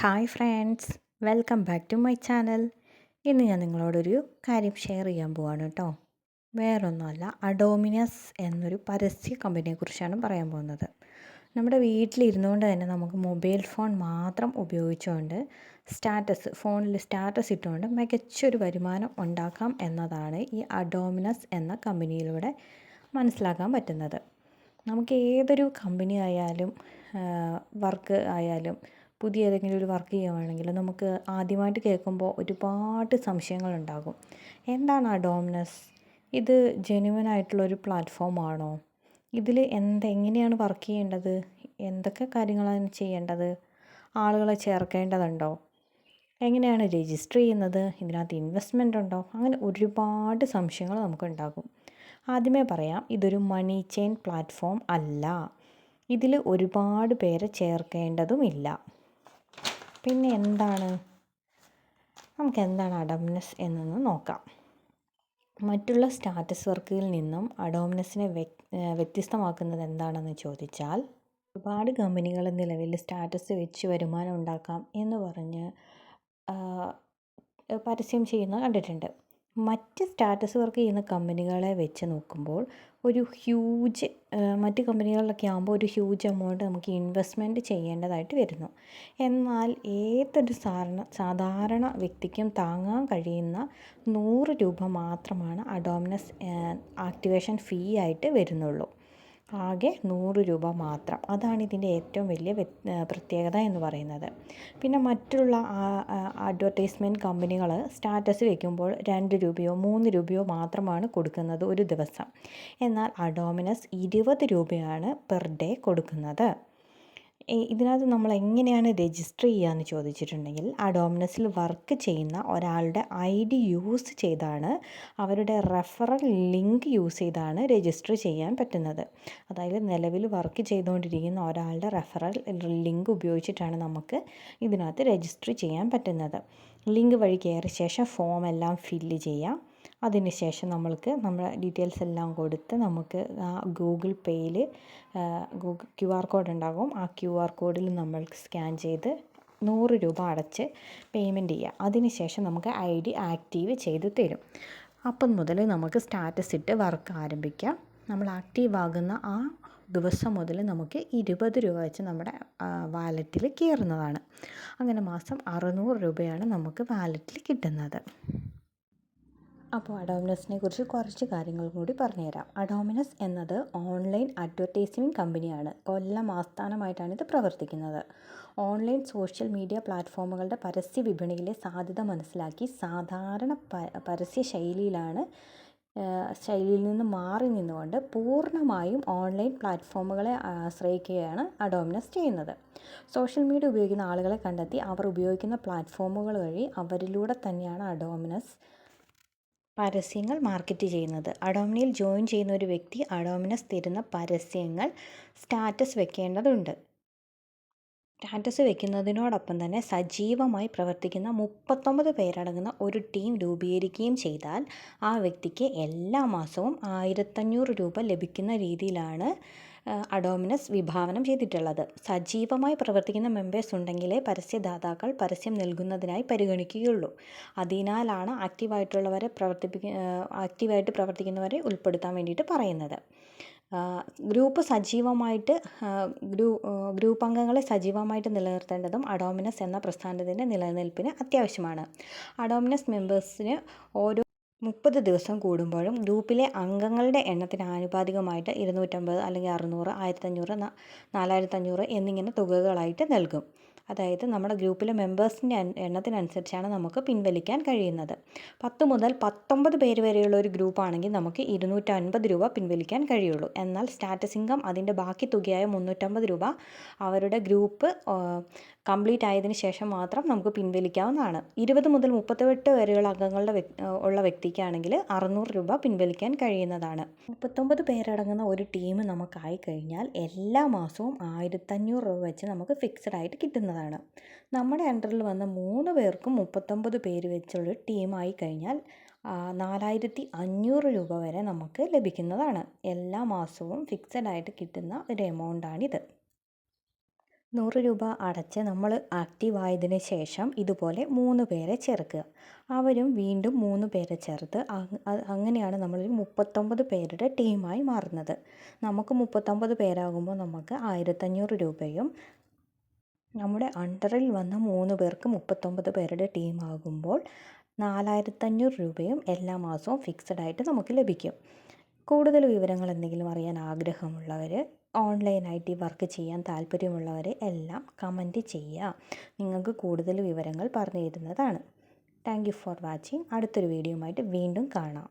Hi friends welcome back to my channel. ഇന്ന് ഞാൻ നിങ്ങളോടൊരു കാര്യം ഷെയർ ചെയ്യാൻ പോവാണ് കേട്ടോ വേറൊന്നുമല്ല അഡോമിനസ് എന്നൊരു പരസ്യ കമ്പനിയെക്കുറിച്ചാണ് പറയാൻ പോകുന്നത്. നമ്മുടെ വീട്ടിലിരുന്നുകൊണ്ട് തന്നെ നമുക്ക് മൊബൈൽ ഫോൺ മാത്രം ഉപയോഗിച്ചുകൊണ്ട് സ്റ്റാറ്റസ് ഫോണിൽ സ്റ്റാറ്റസ് ഇട്ടുകൊണ്ട് മികച്ചൊരു വരുമാനം ഉണ്ടാക്കാം എന്നതാണ് ഈ അഡോമിനസ് എന്ന കമ്പനിയിലൂടെ മനസ്സിലാക്കാൻ പറ്റുന്നത്. നമുക്ക് ഏതൊരു കമ്പനി ആയാലും വർക്ക് ആയാലും പുതിയ ഏതെങ്കിലും ഒരു വർക്ക് ചെയ്യുകയാണെങ്കിൽ നമുക്ക് ആദ്യമായിട്ട് കേൾക്കുമ്പോൾ ഒരുപാട് സംശയങ്ങളുണ്ടാകും എന്താണ് ആ ഡോമിനസ്? ഇത് ജെനുവൻ ആയിട്ടുള്ളൊരു പ്ലാറ്റ്ഫോം ആണോ? ഇതിൽ എന്ത് എങ്ങനെയാണ് വർക്ക് ചെയ്യേണ്ടത്? എന്തൊക്കെ കാര്യങ്ങളാണ് ചെയ്യേണ്ടത്? ആളുകളെ ചേർക്കേണ്ടതുണ്ടോ? എങ്ങനെയാണ് രജിസ്റ്റർ ചെയ്യുന്നത്? ഇതിനകത്ത് ഇൻവെസ്റ്റ്മെന്റ് ഉണ്ടോ? അങ്ങനെ ഒരുപാട് സംശയങ്ങൾ നമുക്കുണ്ടാകും ആദ്യമേ പറയാം ഇതൊരു മണി ചെയിൻ പ്ലാറ്റ്ഫോം അല്ല. ഇതിൽ ഒരുപാട് പേരെ ചേർക്കേണ്ടതുമില്ല പിന്നെ എന്താണ്? നമുക്ക് എന്താണ് അഡോമിനസ് എന്നൊന്ന് നോക്കാം. മറ്റുള്ള സ്റ്റാറ്റസ് വർക്കുകളിൽ നിന്നും അഡോമിനസിനെ വ്യത്യസ്തമാക്കുന്നത് എന്താണെന്ന് ചോദിച്ചാൽ ഒരുപാട് കമ്പനികൾ നിലവിൽ സ്റ്റാറ്റസ് വെച്ച് വരുമാനം ഉണ്ടാക്കാം എന്ന് പറഞ്ഞ് പരസ്യം ചെയ്യുന്നത് കണ്ടിട്ടുണ്ട്. മറ്റ് സ്റ്റാറ്റസ് വർക്ക് ചെയ്യുന്ന കമ്പനികളെ വെച്ച് നോക്കുമ്പോൾ ഒരു ഹ്യൂജ് മറ്റ് കമ്പനികളിലൊക്കെ ആകുമ്പോൾ ഒരു ഹ്യൂജ് എമൗണ്ട് നമുക്ക് ഇൻവെസ്റ്റ്മെന്റ് ചെയ്യേണ്ടതായിട്ട് വരുന്നു. എന്നാൽ ഏതൊരു സാധാരണ സാധാരണ വ്യക്തിക്കും താങ്ങാൻ കഴിയുന്ന നൂറ് രൂപ മാത്രമാണ് അഡോമിനസ് ആക്ടിവേഷൻ ഫീ ആയിട്ട് വരുന്നുള്ളൂ. ആകെ നൂറ് രൂപ മാത്രം. അതാണ് ഇതിന്റെ ഏറ്റവും വലിയ പ്രത്യേകത എന്ന് പറയുന്നത്. പിന്നെ മറ്റുള്ള അഡ്വർടൈസ്മെന്റ് കമ്പനികൾ സ്റ്റാറ്റസ് വയ്ക്കുമ്പോൾ രണ്ട് രൂപയോ മൂന്ന് രൂപയോ മാത്രമാണ് കൊടുക്കുന്നത് ഒരു ദിവസം. എന്നാൽ അഡോമിനസ് ഇരുപത് രൂപയാണ് പെർ ഡേ കൊടുക്കുന്നത്. ഇതിനകത്ത് നമ്മൾ എങ്ങനെയാണ് രജിസ്റ്റർ ചെയ്യുക എന്ന് ചോദിച്ചിട്ടുണ്ടെങ്കിൽ ഡോമിനസിൽ വർക്ക് ചെയ്യുന്ന ഒരാളുടെ ഐ ഡി യൂസ് ചെയ്താണ് അവരുടെ റെഫറൽ ലിങ്ക് യൂസ് ചെയ്താണ് രജിസ്റ്റർ ചെയ്യാൻ പറ്റുന്നത്. അതായത് നിലവിൽ വർക്ക് ചെയ്തുകൊണ്ടിരിക്കുന്ന ഒരാളുടെ റെഫറൽ ലിങ്ക് ഉപയോഗിച്ചിട്ടാണ് നമുക്ക് ഇതിനകത്ത് രജിസ്റ്റർ ചെയ്യാൻ പറ്റുന്നത്. ലിങ്ക് വഴി കയറിയ ശേഷം ഫോം എല്ലാം ഫില്ല് ചെയ്യാം. അതിനുശേഷം നമ്മൾക്ക് നമ്മുടെ ഡീറ്റെയിൽസ് എല്ലാം കൊടുത്ത് നമുക്ക് ആ ഗൂഗിൾ പേയിൽ ഗൂഗിൾ ക്യു ആർ കോഡ് ഉണ്ടാകും ആ ക്യു ആർ കോഡിൽ നമ്മൾക്ക് സ്കാൻ ചെയ്ത് നൂറ് രൂപ അടച്ച് പേയ്മെന്റ് ചെയ്യുക. അതിനുശേഷം നമുക്ക് ഐ ഡി ആക്റ്റീവ് ചെയ്ത് തരും. അപ്പം മുതൽ നമുക്ക് സ്റ്റാറ്റസ് ഇട്ട് വർക്ക് ആരംഭിക്കാം. നമ്മൾ ആക്റ്റീവ് ആകുന്ന ആ ദിവസം മുതൽ നമുക്ക് ഇരുപത് രൂപ വെച്ച് നമ്മുടെ വാലറ്റിൽ കയറുന്നതാണ്. അങ്ങനെ മാസം അറുന്നൂറ് രൂപയാണ് നമുക്ക് വാലറ്റിൽ കിട്ടുന്നത്. അപ്പോൾ അഡോമിനസിനെ കുറിച്ച് കുറച്ച് കാര്യങ്ങൾ കൂടി പറഞ്ഞുതരാം. അഡോമിനസ് എന്നത് ഓൺലൈൻ അഡ്വർടൈസിംഗ് കമ്പനിയാണ്. കൊല്ലം ആസ്ഥാനമായിട്ടാണ് ഇത് പ്രവർത്തിക്കുന്നത്. ഓൺലൈൻ സോഷ്യൽ മീഡിയ പ്ലാറ്റ്ഫോമുകളുടെ പരസ്യ വിപണിയിലെ സാധ്യത മനസ്സിലാക്കി സാധാരണ പരസ്യ ശൈലിയിലാണ് ശൈലിയിൽ നിന്ന് മാറി നിന്നുകൊണ്ട് പൂർണമായും ഓൺലൈൻ പ്ലാറ്റ്ഫോമുകളെ ആശ്രയിക്കുകയാണ് അഡോമിനസ് ചെയ്യുന്നത്. സോഷ്യൽ മീഡിയ ഉപയോഗിക്കുന്ന ആളുകളെ കണ്ടെത്തി അവർ ഉപയോഗിക്കുന്ന പ്ലാറ്റ്ഫോമുകൾ വഴി അവരിലൂടെ തന്നെയാണ് അഡോമിനസ് പരസ്യങ്ങൾ മാർക്കറ്റ് ചെയ്യുന്നത്. അഡോമിനിയിൽ ജോയിൻ ചെയ്യുന്ന ഒരു വ്യക്തി അഡോമിനസ് തരുന്ന പരസ്യങ്ങൾ സ്റ്റാറ്റസ് വെക്കേണ്ടതുണ്ട്. സ്റ്റാറ്റസ് വെക്കുന്നതിനോടൊപ്പം തന്നെ സജീവമായി പ്രവർത്തിക്കുന്ന മുപ്പത്തൊമ്പത് പേരടങ്ങുന്ന ഒരു ടീം രൂപീകരിക്കുകയും ചെയ്താൽ ആ വ്യക്തിക്ക് എല്ലാ മാസവും ആയിരത്തഞ്ഞൂറ് രൂപ ലഭിക്കുന്ന രീതിയിലാണ് അഡോമിനസ് വിഭാവനം ചെയ്തിട്ടുള്ളത്. സജീവമായി പ്രവർത്തിക്കുന്ന മെമ്പേഴ്സ് ഉണ്ടെങ്കിലേ പരസ്യദാതാക്കൾ പരസ്യം നൽകുന്നതിനായി പരിഗണിക്കുകയുള്ളൂ. അതിനാലാണ് ആക്റ്റീവായിട്ടുള്ളവരെ പ്രവർത്തിപ്പിക്ക ആക്റ്റീവായിട്ട് പ്രവർത്തിക്കുന്നവരെ ഉൾപ്പെടുത്താൻ വേണ്ടിയിട്ട് പറയുന്നത്. ഗ്രൂപ്പ് സജീവമായിട്ട് ഗ്രൂ ഗ്രൂപ്പ് അംഗങ്ങളെ സജീവമായിട്ട് നിലനിർത്തേണ്ടതും അഡോമിനസ് എന്ന പ്രസ്ഥാനത്തിന്റെ നിലനിൽപ്പിന് അത്യാവശ്യമാണ്. അഡോമിനസ് മെമ്പേഴ്സിന് ഓരോ മുപ്പത് ദിവസം കൂടുമ്പോഴും ഗ്രൂപ്പിലെ അംഗങ്ങളുടെ എണ്ണത്തിന് ആനുപാതികമായിട്ട് ഇരുന്നൂറ്റമ്പത് അല്ലെങ്കിൽ അറുന്നൂറ് ആയിരത്തഞ്ഞൂറ് നാലായിരത്തഞ്ഞൂറ് എന്നിങ്ങനെ തുകകളായിട്ട് നൽകും. അതായത് നമ്മുടെ ഗ്രൂപ്പിലെ മെമ്പേഴ്സിന്റെ എണ്ണത്തിനനുസരിച്ചാണ് നമുക്ക് പിൻവലിക്കാൻ കഴിയുന്നത്. പത്ത് മുതൽ പത്തൊമ്പത് പേര് വരെയുള്ള ഒരു ഗ്രൂപ്പാണെങ്കിൽ നമുക്ക് ഇരുന്നൂറ്റൻപത് രൂപ പിൻവലിക്കാൻ കഴിയുള്ളൂ. എന്നാൽ സ്റ്റാറ്റസ് ഇൻകം അതിന്റെ ബാക്കി തുകയായ മുന്നൂറ്റമ്പത് രൂപ അവരുടെ ഗ്രൂപ്പ് കംപ്ലീറ്റ് ആയതിനു ശേഷം മാത്രം നമുക്ക് പിൻവലിക്കാവുന്നതാണ്. ഇരുപത് മുതൽ മുപ്പത്തെട്ട് വരെയുള്ള അംഗങ്ങളുടെ ഉള്ള വ്യക്തിക്കാണെങ്കിൽ അറുന്നൂറ് രൂപ പിൻവലിക്കാൻ കഴിയുന്നതാണ്. മുപ്പത്തൊമ്പത് പേരടങ്ങുന്ന ഒരു ടീം നമുക്കായി കഴിഞ്ഞാൽ എല്ലാ മാസവും ആയിരത്തഞ്ഞൂറ് രൂപ വെച്ച് നമുക്ക് ഫിക്സഡ് ആയിട്ട് കിട്ടുന്നതാണ്. നമ്മുടെ അണ്ടറിൽ വന്ന മൂന്ന് പേർക്കും മുപ്പത്തൊമ്പത് പേര് വെച്ചുള്ള ടീമായി കഴിഞ്ഞാൽ നാലായിരത്തി അഞ്ഞൂറ് രൂപ വരെ നമുക്ക് ലഭിക്കുന്നതാണ്. എല്ലാ മാസവും ഫിക്സഡ് ആയിട്ട് കിട്ടുന്ന ഒരു എമൗണ്ടാണിത് നൂറ് രൂപ അടച്ച് നമ്മൾ ആക്റ്റീവ് ആയതിന് ശേഷം ഇതുപോലെ മൂന്ന് പേരെ ചേർക്കുക. അവരും വീണ്ടും മൂന്ന് പേരെ ചേർത്ത് അങ്ങനെയാണ് നമ്മൾ മുപ്പത്തൊമ്പത് പേരുടെ ടീമായി മാറുന്നത്. നമുക്ക് മുപ്പത്തൊമ്പത് പേരാകുമ്പോൾ നമുക്ക് ആയിരത്തഞ്ഞൂറ് രൂപയും നമ്മുടെ അണ്ടറിൽ വന്ന മൂന്ന് പേർക്ക് മുപ്പത്തൊമ്പത് പേരുടെ ടീമാകുമ്പോൾ നാലായിരത്തഞ്ഞൂറ് രൂപയും എല്ലാ മാസവും ഫിക്സഡ് ആയിട്ട് നമുക്ക് ലഭിക്കും. കൂടുതൽ വിവരങ്ങൾ എന്തെങ്കിലും അറിയാൻ ആഗ്രഹമുള്ളവർ ഓൺലൈനായിട്ട് ഈ വർക്ക് ചെയ്യാൻ താല്പര്യമുള്ളവർ എല്ലാം കമന്റ് ചെയ്യുക. നിങ്ങൾക്ക് കൂടുതൽ വിവരങ്ങൾ പറഞ്ഞു തരുന്നതാണ്. താങ്ക് യു ഫോർ വാച്ചിങ് അടുത്തൊരു വീഡിയോ ആയിട്ട് വീണ്ടും കാണാം.